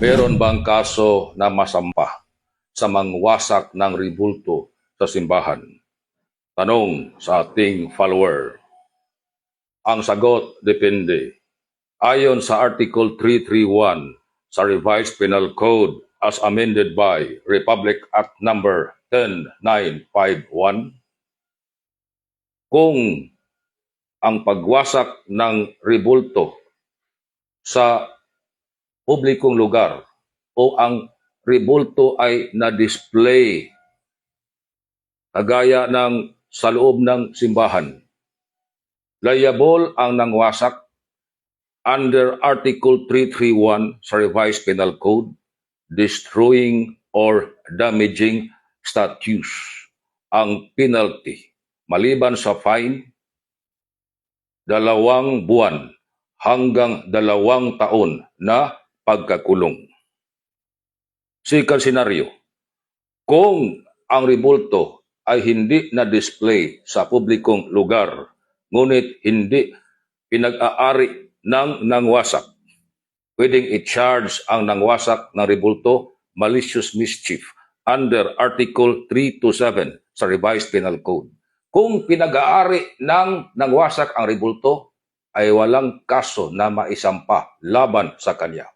Meron bang kaso na masampa sa mangwasak ng ribulto sa simbahan? Tanong sa ating follower. Ang sagot depende. Ayon sa Article 331 sa Revised Penal Code as amended by Republic Act Number 10951, kung ang pagwasak ng ribulto sa publikong lugar o ang ribulto ay na-display kagaya ng sa loob ng simbahan. Liable ang nangwasak under Article 331 sa Revised Penal Code, destroying or damaging statues. Ang penalty, maliban sa fine, dalawang buwan hanggang dalawang taon na pagkakulong. Second scenario, kung ang ribulto ay hindi na-display sa publikong lugar, ngunit hindi pinag-aari ng nangwasak, pwedeng i-charge ang nangwasak ng ribulto malicious mischief under Article 327 sa Revised Penal Code. Kung pinag-aari ng nangwasak ang ribulto, ay walang kaso na maisampa laban sa kanya.